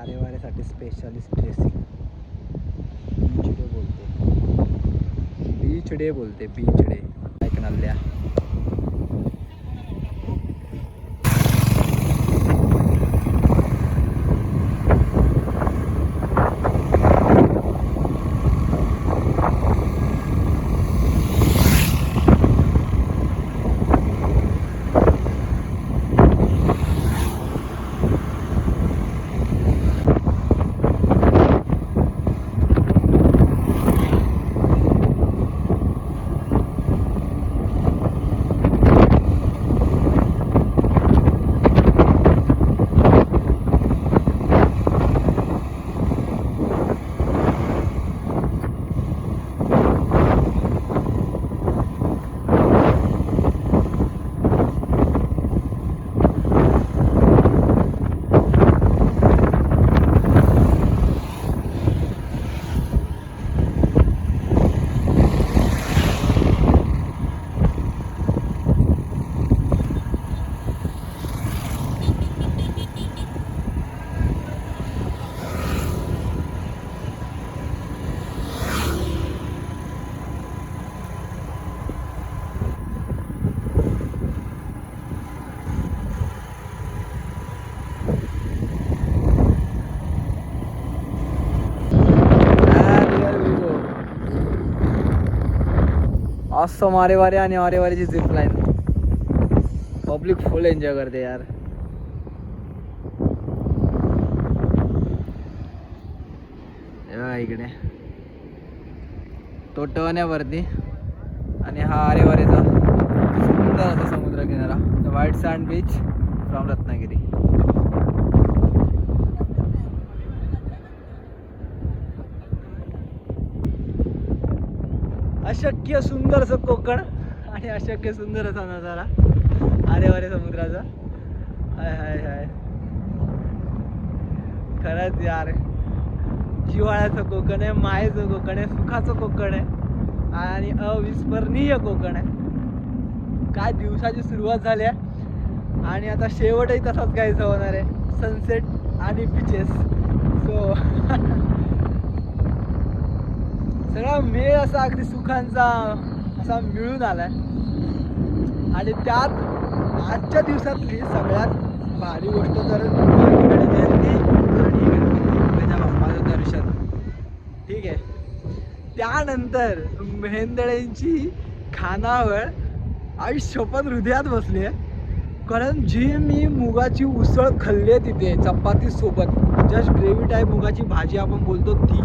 आरे वारेसाठी specialist dressing beach day बोलते. Beach day बोलते बीच डे ऐकणाल्या असं मारे वारे आणि Ware वारेची zip line public full enjoy करते यार. इकडे. तो इकडे आणि हा आरेवारेचा. सुंदर असा समुद्र किनारा white sand beach from Ratnagiri. अशक्य सुंदर असं कोकण आणि अशक्य सुंदर असा नजारा. आरे वारे समुद्राचा. हाय हाय हाय. खरंच यार जिवाळ्याचं कोकण आहे मायेचं कोकण आहे सुखाचं कोकण आहे आणि अविस्मरणीय कोकण आहे. काय दिवसाची सुरुवात झाली आहे. आणि आता शेवटही तसाच काहीच होणार आहे. सनसेट आणि बीचेस सो सगळा मेळ असा अगदी सुखांचा असा मिळून आलाय. आणि त्यात आजच्या दिवसातली सगळ्यात भारी गोष्ट तर जयंती आणि गणपती बाप्पाचं दर्शन. ठीक आहे. त्यानंतर मेहेंदळेंची खानावळ आयुष्यपद हृदयात बसली आहे. कारण जी मी मुगाची उसळ खाल्ली आहे तिथे चपाती सोबत जस्ट ग्रेव्ही टाईप मुगाची भाजी आपण बोलतो ती.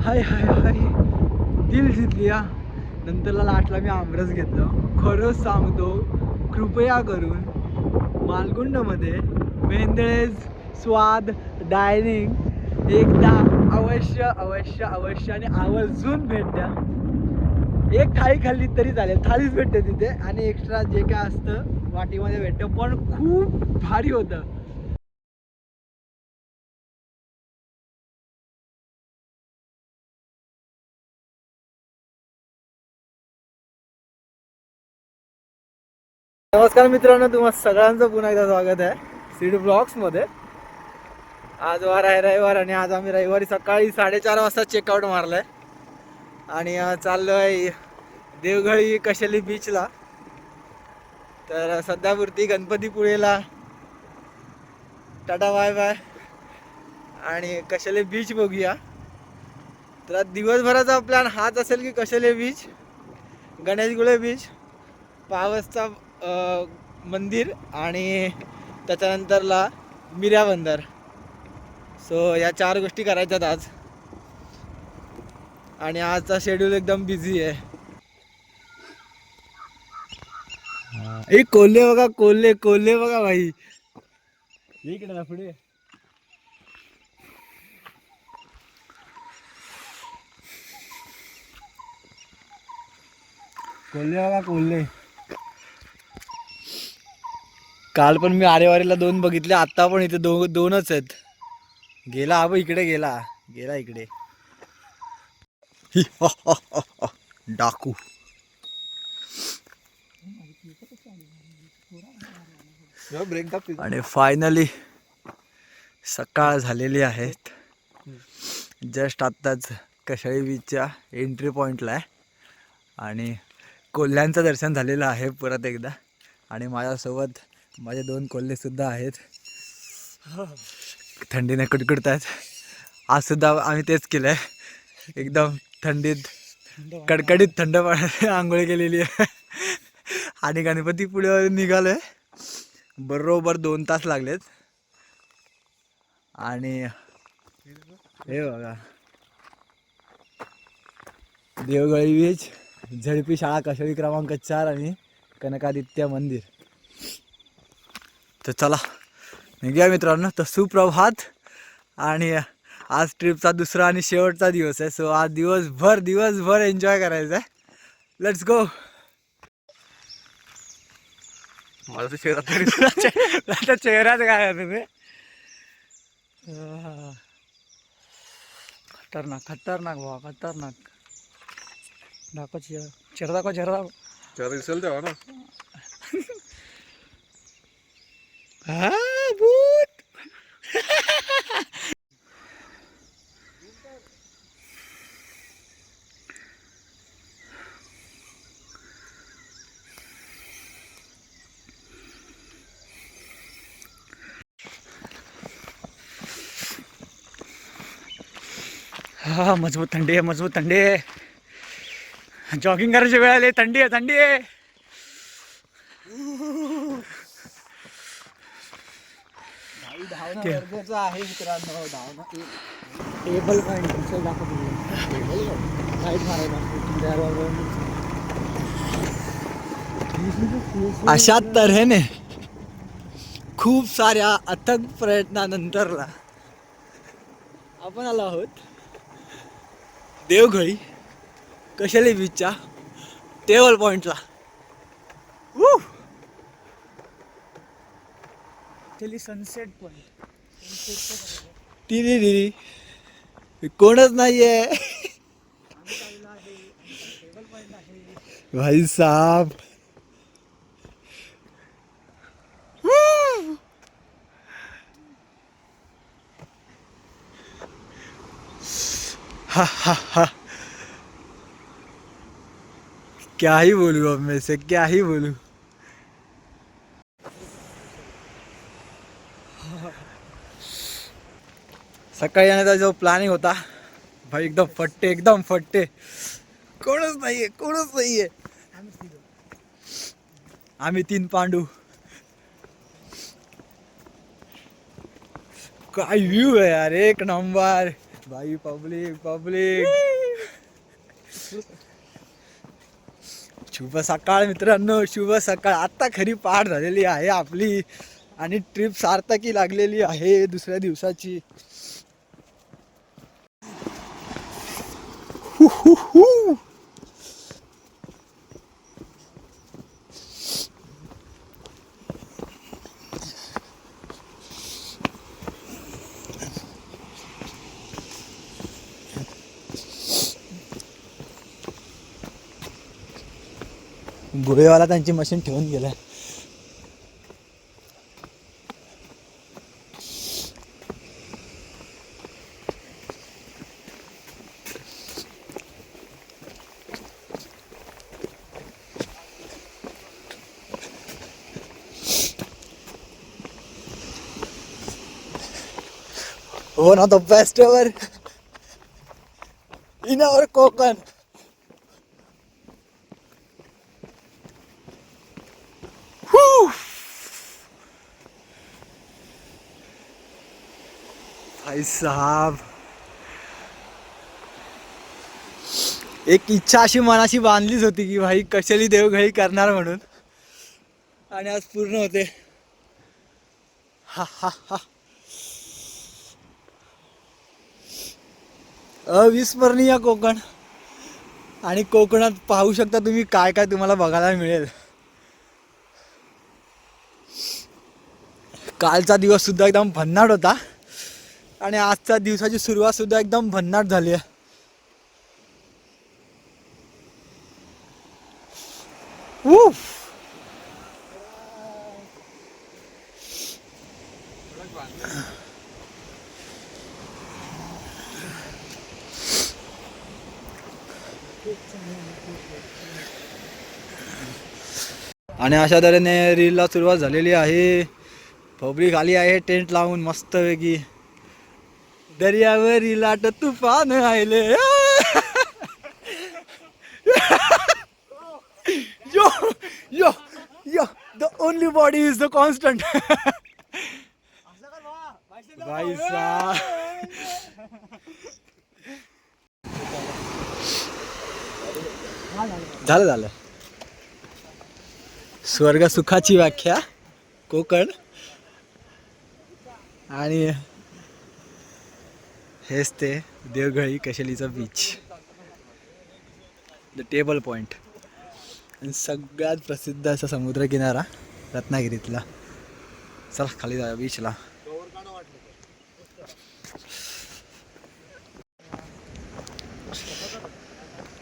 हाय हाय हाय. दिल जितली हा नंतरला लाटला मी आमरस घेतलं. खरंच सांगतो कृपया करून मालगुंडमध्ये वेंदळेज स्वाद डायनिंग एकदा अवश्य अवश्य अवश्य आणि आवर्जून भेट द्या. एक थाळी खाल्ली तरी चालेल. थाळीच भेटते तिथे आणि एक्स्ट्रा जे काय असतं वाटीमध्ये भेटतं. पण खूप भारी होतं. नमस्कार मित्रांनो तुम्हा सगळ्यांचं पुन्हा एकदा स्वागत आहे सीड ब्लॉग्समध्ये आज वार आहे रविवार आणि आज आम्ही रविवारी सकाळी साडेचार वाजता चेकआउट मारलाय. आणि चाललो आहे देवघळी कशेली बीचला तर सध्यापुरती गणपतीपुळेला. टाटा बाय बाय आणि कशेले बीच बघूया. तर दिवसभराचा प्लॅन हाच असेल की कशेले बीच गणेशगुळे बीच पावसचा मंदिर आणि त्याच्यानंतरला मिऱ्या बंदर सो या चार गोष्टी करायच्यात आज. आणि आजचा शेड्यूल एकदम बिझी आहे. ए कोल्हे बघा कोल्हे कोल्हे बघा भाई. इकडे पुढे. कोल्हे बघा कोल्हे. काल पण मी आरेवारीला दोन बघितले आता पण इथे दो दोनच आहेत. गेला हा बघ इकडे गेला. गेला इकडे. डाकू. आणि फायनली सकाळ झालेली आहेत. जस्ट आत्ताच कशाळी बीचच्या एंट्री पॉईंटला आहे. आणि कोल्ह्यांचं दर्शन झालेलं आहे परत एकदा. आणि माझ्यासोबत माझे दोन कोल्हेसुद्धा आहेत. थंडीने आहेत आजसुद्धा आम्ही तेच केलं आहे एकदम थंडीत कडकडीत थंड पाण्याने आंघोळ केलेली आहे. आणि गणपतीपुळेवर निघालो आहे बरोबर दोन तास लागलेत. आणि हे बघा. देवगळी बीच झडपी शाळा कशोरी क्रमांक चार आणि कनकादित्य मंदिर. तर चला निघूया मित्रांनो. तर सुप्रभात. आणि आज ट्रिपचा दुसरा आणि शेवटचा दिवस आहे. सो आज दिवसभर दिवसभर एन्जॉय करायचा आहे. लेट्स गो माझा चेहरा तरी आता चेहराच काय आहे तुम्ही. खतरनाक खतरनाक भावा खतरनाक. दाखव चेहरा. चेहरा दाखव चेहरा दाखव. चेहरा दिसेल तेव्हा ना. हा भूत हा मजबूत थंडी आहे मजबूत थंडी आहे. जॉगिंग करायची वेळ आली थंडी आहे थंडी आहे. धावणं के- गरजेचं आहे मित्रांनो धावणं टेबल पॉईंट दाखवतो. राईट मारायला अशा तऱ्हेने खूप साऱ्या अथक प्रयत्नानंतरला आपण आलो आहोत. देवघळी कशाले बीचच्या टेबल पॉईंटला सनसेट पॉईंट तिरी तिरी कोणच नाहीये. भाई साहब. क्या ही बोलूँ अब मैं से, क्या ही बोलूँ? सकाळी येण्याचा जो प्लॅनिंग होता भाई एकदम फट्टे एकदम फट्टे. कोणच नाहीये कोणच नाहीये. आम्ही तीन पांडू. काय व्ह्यू आहे यार एक नंबर भाई पब्लिक पब्लिक शुभ सकाळ मित्रांनो शुभ सकाळ. आता खरी पाठ झालेली आहे आपली. आणि ट्रिप सार्थकी लागलेली आहे दुसऱ्या दिवसाची. हु, हु, हु. गोळेवाला त्यांची मशीन ठेवून गेलाय one of the best ever. In our Konkan. Whew. भाई साहब। एक इच्छा अशी मनाशी बांधलीच होती की भाई कशाली देवघळी करणार म्हणून. आणि आज पूर्ण होते. हा हा हा. अविस्मरणीय कोकण. आणि कोकणात पाहू शकता तुम्ही काय काय तुम्हाला बघायला मिळेल. कालचा दिवस सुद्धा एकदम भन्नाट होता. आणि आजच्या दिवसाची सुरुवात सुद्धा एकदम भन्नाट झाली आहे. उफ. आणि अशा तऱ्हेने रीलला सुरुवात झालेली आहे. पब्लिक आली आहे टेंट लावून मस्तपैकी. दर्यावर लाट तुफान आयले. Yo yo yo the only body is the constant झालं झालं. स्वर्ग सुखाची व्याख्या कोकण. आणि हेच ते देवघळी कशेलीचा बीच द टेबल पॉईंट आणि सगळ्यात प्रसिद्ध असा समुद्रकिनारा रत्नागिरीतला. चला खाली जाऊया बीचला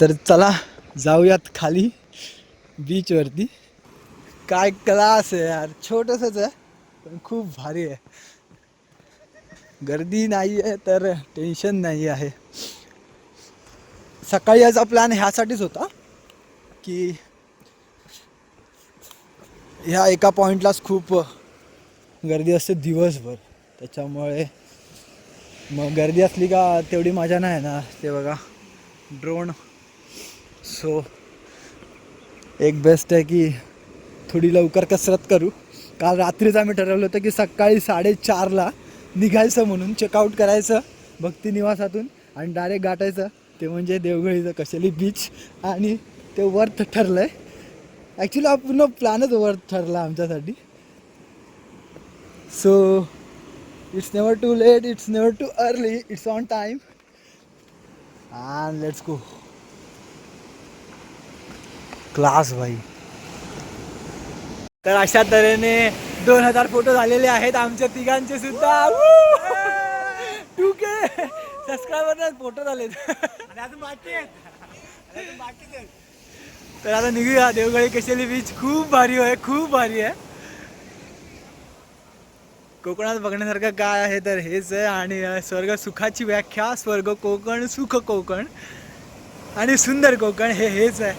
तर चला जाऊयात खाली बीचवरती काय क्लास आहे यार. छोटंसंच आहे पण खूप भारी आहे. गर्दी नाही आहे तर टेन्शन नाही आहे. सकाळी याचा प्लॅन ह्यासाठीच होता की ह्या एका पॉईंटलाच खूप गर्दी असते दिवसभर. त्याच्यामुळे मग गर्दी असली का तेवढी मजा नाही ना ते बघा ड्रोन सो एक बेस्ट आहे की थोडी लवकर कसरत करू. काल रात्रीच आम्ही ठरवलं होतं की सकाळी साडेचारला निघायचं म्हणून चेकआउट करायचं भक्ती निवासातून आणि डायरेक्ट गाठायचं. ते म्हणजे देवगळीचं कशेली बीच आणि ते वर्थ ठरलं आहे ॲक्च्युली हा पूर्ण प्लॅनच वर्थ ठरला आमच्यासाठी. So it's never too late it's never too early it's on time and let's go class भाई तर अशा तऱ्हेने दोन हजार फोटो झालेले आहेत. आमच्या तिघांचे सुद्धा. टू के सबस्क्रायबर फोटो झाले तर आता निघूया. देवगडी केशेली बीच खूप भारी आहे खूप भारी आहे. कोकणात बघण्यासारखं काय आहे तर हेच आहे. आणि स्वर्ग सुखाची व्याख्या स्वर्ग कोकण सुख कोकण. आणि सुंदर कोकण हे हेच आहे.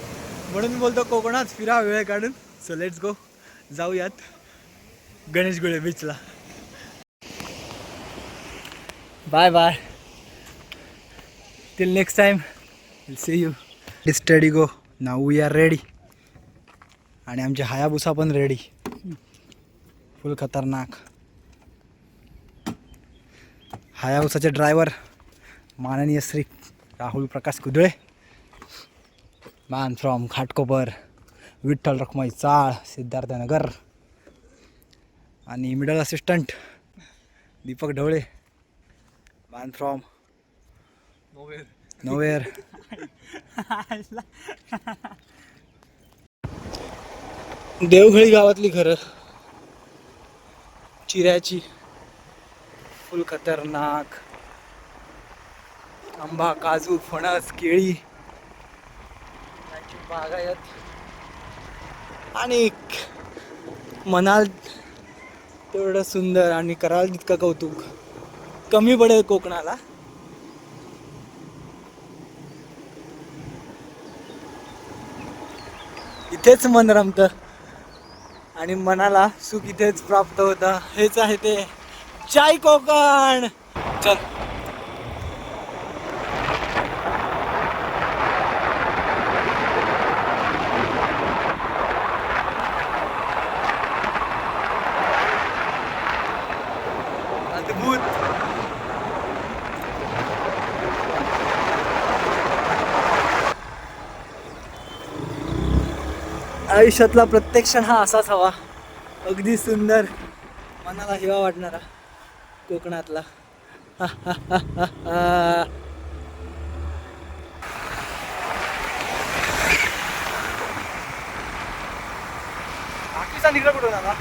म्हणून बोलतो कोकणात फिरा वेळ काढून. सो लेट्स गो जाऊयात. गणेशगुळे बीचला bye bye till next time will see you steady go now we are ready आणि आमची हायाबुसा पण रेडी फुल खतरनाक. हायाबुसाचे ड्रायव्हर माननीय Shri Rahul Prakash Kudale. Man from Ghatkopar. Vitthal Rakhmai चाळ सिद्धार्थनगर. आणि middle assistant Deepak Dhawale man from nowhere. Devghali गावातली घरं चिऱ्याची. फुल खतरनाक. आंबा काजू फणस केळी. बागायत. आणि म्हणाल तेवढं सुंदर आणि कराल तितकं कौतुक. कमी पडेल कोकणाला. इथेच मन रमतं. आणि मनाला सुख इथेच प्राप्त होतं. हेच आहे ते. चाय कोकण! चल. आयुष्यातला प्रत्येक क्षण हा असाच हवा. अगदी सुंदर. मनाला हिवा वाटणारा कोकणातला. बाकीचा निघा कुठून आला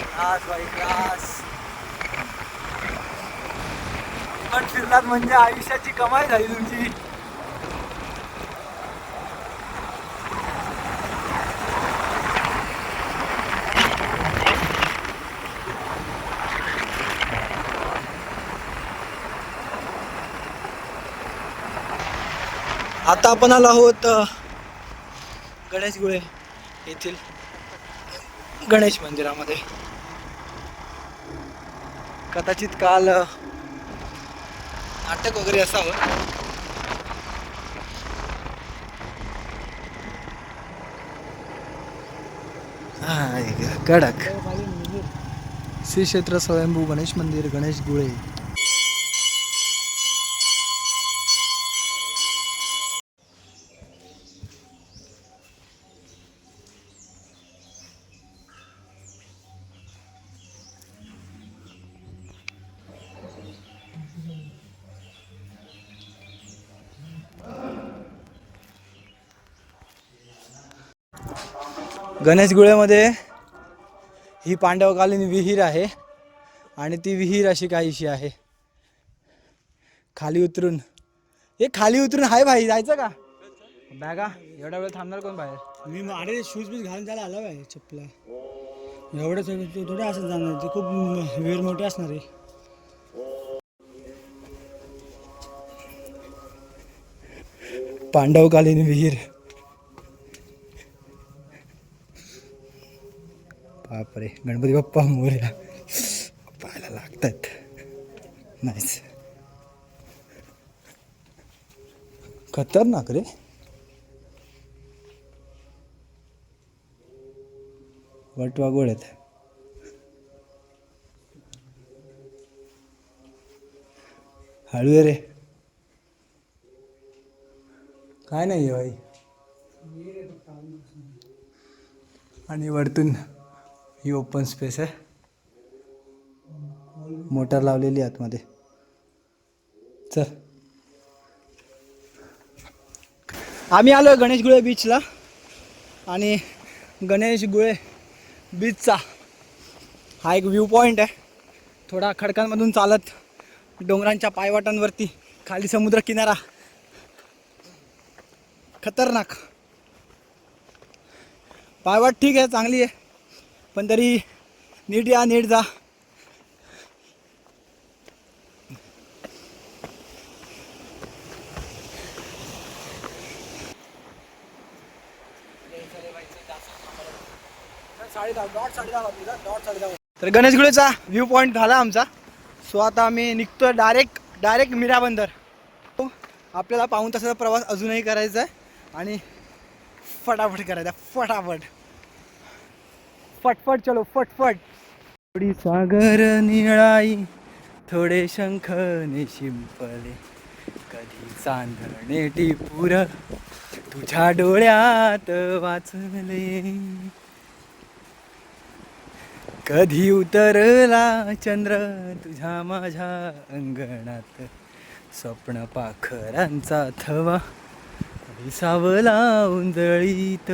क्लास बाई क्लास पण फिरलात म्हणजे आयुष्याची कमाई झाली तुमची. आता आपण आलो आहोत गणेशगुळे येथील गणेश मंदिरामध्ये. कदाचित काल नाटक वगैरे असावं. हां कडक श्री क्षेत्र स्वयंभू गणेश मंदिर गणेश गुळे. गणेशगुळेमध्ये ही पांडवकालीन विहीर आहे आणि ती विहीर अशी काहीशी आहे. खाली उतरून. हे खाली उतरून हाय भाई जायचं का? बॅगा एवढा वेळ थांबणार कोण बाहेर? मी अरे शूज बीज घालून त्याला आला पाहिजे चपला एवढं थोडं थोडं असं जाणार? ते खूप वेळ मोठे असणार आहे. पांडवकालीन विहीर. बापरे गणपती बाप्पा मोर्या. पाहायला लागतात. नाहीच खतरनाक रे. वटवा गोड आहेत. हळू रे. काय नाही आहे भाई. आणि वरतून ही ओपन स्पेस आहे. मोटर लावलेली आहे आतमध्ये. चल. आम्ही आलो आहे गणेश गुळे बीचला आणि गणेश गुळे बीचचा हा एक व्ह्यू पॉईंट आहे. थोडा खडकांमधून चालत डोंगरांच्या पायवाटांवरती खाली समुद्र किनारा. खतरनाक. पायवाट ठीक आहे चांगली आहे. पण तरी नीट या नीट जा. तर गणेशगुळेचा व्ह्यू पॉईंट झाला आमचा. सो आता आम्ही निघतोय डायरेक्ट डायरेक्ट मीरा बंदर आपल्याला पाऊन तासाचा प्रवास अजूनही करायचा आहे. आणि फटाफट करायचा फटाफट. फटफट चलो फटफट. थोडी सागर निळाई थोडे शंखने शिंपले कधी चांदणे टिपूर तुझ्या डोळ्यात वाचले कधी उतरला चंद्र तुझ्या माझ्या अंगणात. स्वप्न पाखरांचा थवा विसावला उंजळीत.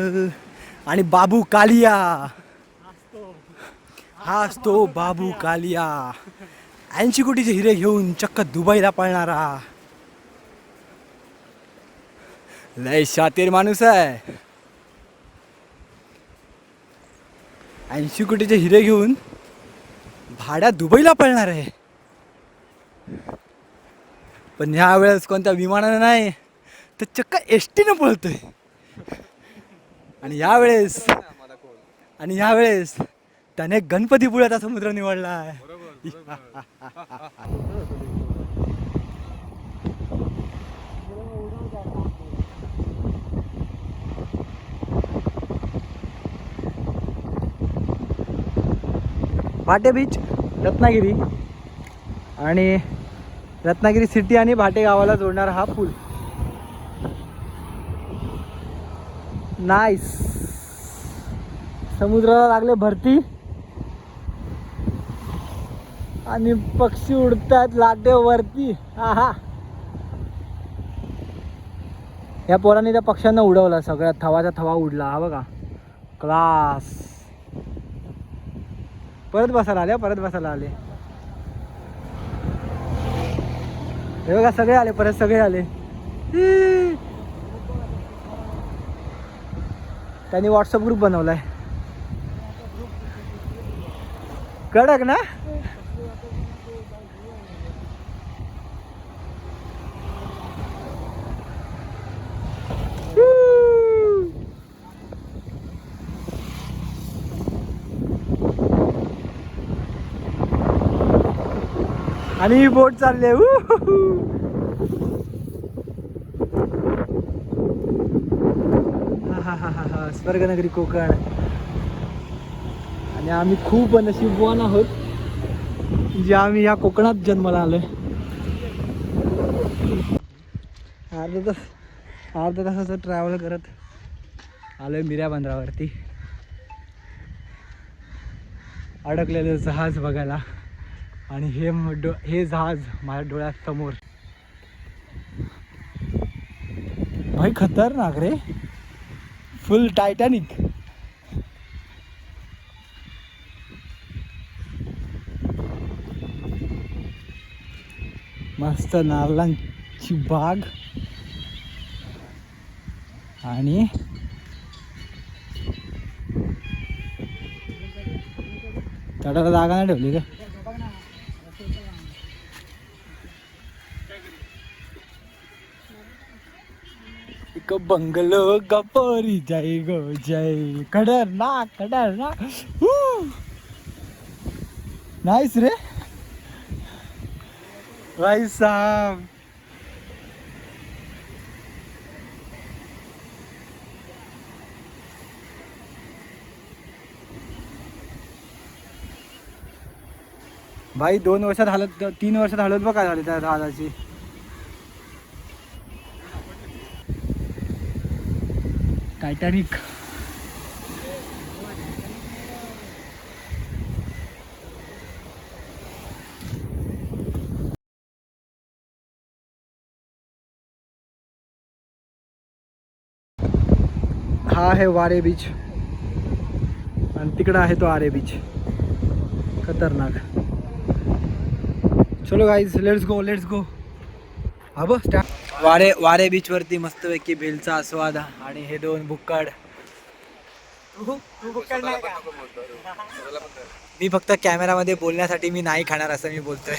आणि बाबू कालिया हाच तो बाबू कालिया. ऐंशी कोटीचे हिरे घेऊन चक्क दुबईला पळणारा. लय शातीर माणूस आहे. ऐंशी कोटीचे हिरे घेऊन भाड्या दुबईला पळणार आहे. पण ह्या वेळेस कोणत्या विमानानं नाही तर चक्क एस टीनं पळतोय. आणि यावेळेस आणि यावेळेस त्याने गणपतीपुळ्याचा समुद्र निवडला आहे भाटे बीच रत्नागिरी. आणि रत्नागिरी सिटी आणि भाटे गावाला जोडणारा हा पूल. नाईस समुद्राला लागले भरती. आणि पक्षी उडतात लाटेवरती. आहा. या पोरांनी त्या पक्ष्यांना उडवला सगळ्या थवाचा थवा उडला हा बघा. क्लास परत बसायला आले परत बसायला आले. हे बघा सगळे आले परत सगळे आले. त्यांनी व्हॉट्सअप ग्रुप बनवलाय. कडक ना? आणि ही बोट चालली आहे. उहुहु. स्वर्गनगरी कोकण. आणि आम्ही खूप नशीबवान आहोत जे आम्ही या कोकणात जन्माला आलोय. अर्धा तास अर्धा तासाचं ट्रॅव्हल करत आलोय मिऱ्या बंदरावरती. अडकलेलं जहाज बघायला. आणि हे डो- हे जहाज माझ्या डोळ्यासमोर. भाई खतरनाक रे. फुल टायटॅनिक मस्त नारळांची बाग. आणि तडाला जागा नाही ठेवली का बंगलो गपोरी जय ग जय कडर ना कडर ना. नाईस रे. भाई साहब. भाई दोन वर्षात हालत तीन वर्षात हालत बघ काय झाली त्या जहाजाची टायटॅनिक हा आहे वारे बीच. तिकडं आहे तो आरे बीच. खतरनाक. चलो guys let's go let's go हा बघ स्टॅप वारे वारे बीच वरती मस्तपैकी भेलचा आस्वाद आणि हे दोन बुक्कड. मी फक्त कॅमेरामध्ये बोलण्यासाठी मी नाही खाणार असं मी बोलतोय.